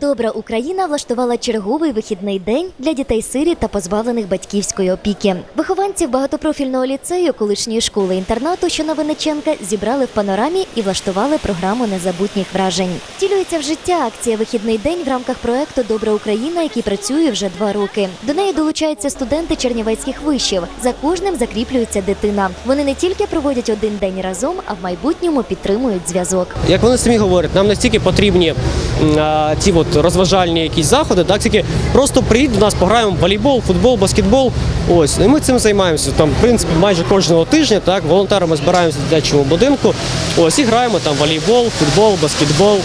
Добра Україна влаштувала черговий вихідний день для дітей сирі та позбавлених батьківської опіки. Вихованців багатопрофільного ліцею колишньої школи інтернату, що на Винниченка, зібрали в панорамі і влаштували програму незабутніх вражень. Втілюється в життя акція Вихідний день в рамках проекту Добра Україна, який працює вже два роки. До неї долучаються студенти чернівецьких вишів. За кожним закріплюється дитина. Вони не тільки проводять один день разом, а в майбутньому підтримують зв'язок. Як вони самі говорять, нам настільки потрібні ці от розважальні якісь заходи, так тільки просто приїдь до нас, пограємо волейбол, футбол, баскетбол. Ось і ми цим займаємося. Там, в принципі, майже кожного тижня. Так, волонтерами збираємося в дитячому будинку. Ось і граємо там волейбол, футбол, баскетбол.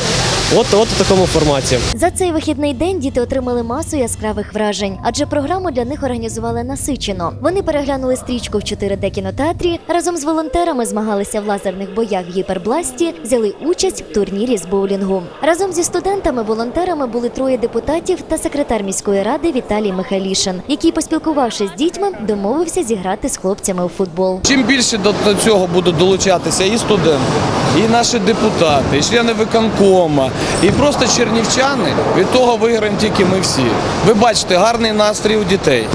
От, от у такому форматі. За цей вихідний день діти отримали масу яскравих вражень, адже програму для них організували насичено. Вони переглянули стрічку в 4D кінотеатрі, разом з волонтерами змагалися в лазерних боях в гіпербласті, взяли участь в турнірі з боулінгу. Разом зі студентами-волонтерами були троє депутатів та секретар міської ради Віталій Михайлішин, який, поспілкувавшись з дітьми, домовився зіграти з хлопцями у футбол. Чим більше до, до цього будуть долучатися і студенти, і наші депутати, і члени виконкома, і просто чернівчани, від того виграємо тільки ми всі. Ви бачите, гарний настрій у дітей.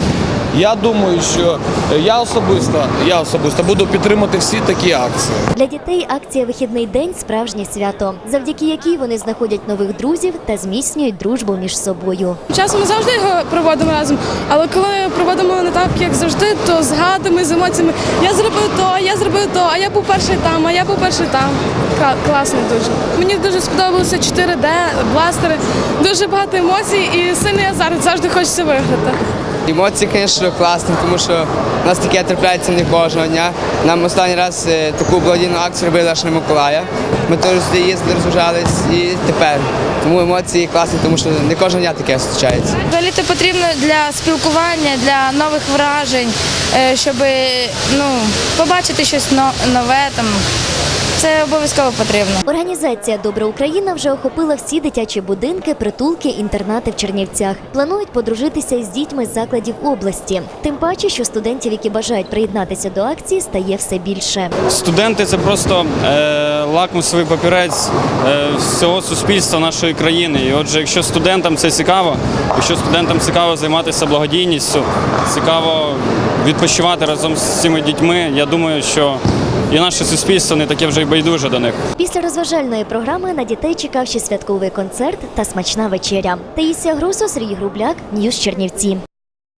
Я думаю, що я особисто, я особисто буду підтримати всі такі акції. Для дітей акція Вихідний день справжнє свято, завдяки якій вони знаходять нових друзів та зміцнюють дружбу між собою. Часом ми завжди його проводимо разом, але коли проводимо не так, як завжди, то згадуємо з емоціями. Я зробив то, я зробив то, а я був перший там, а я був перший там. Класно дуже. Мені дуже сподобалося 4D, бластери, дуже багато емоцій і сильний азарт, завжди хочеться виграти. Емоції, звісно, класні, тому що у нас таке трапляється не кожного дня. Нам останній раз е, таку благодійну акцію робили аж на Миколая. Ми теж сюди їздили, розважались і тепер. Тому емоції класні, тому що не кожного дня таке зустрічається. Взагалі це потрібно для спілкування, для нових вражень, щоб ну, побачити щось нове там. Це обов'язково потрібно. Організація Добра Україна вже охопила всі дитячі будинки, притулки, інтернати в Чернівцях. Планують подружитися із дітьми з закладів області. Тим паче, що студентів, які бажають приєднатися до акції, стає все більше. Студенти це просто е, лакмусовий папірець е, всього суспільства нашої країни. І отже, якщо студентам це цікаво, якщо студентам цікаво займатися благодійністю, цікаво відпочивати разом з цими дітьми, я думаю, що і наше суспільство не таке вже й байдуже до них. Після розважальної програми на дітей чекав ще святковий концерт та смачна вечеря. Таїсія Грусо, Сергій Грубляк, Ньюс Чернівці.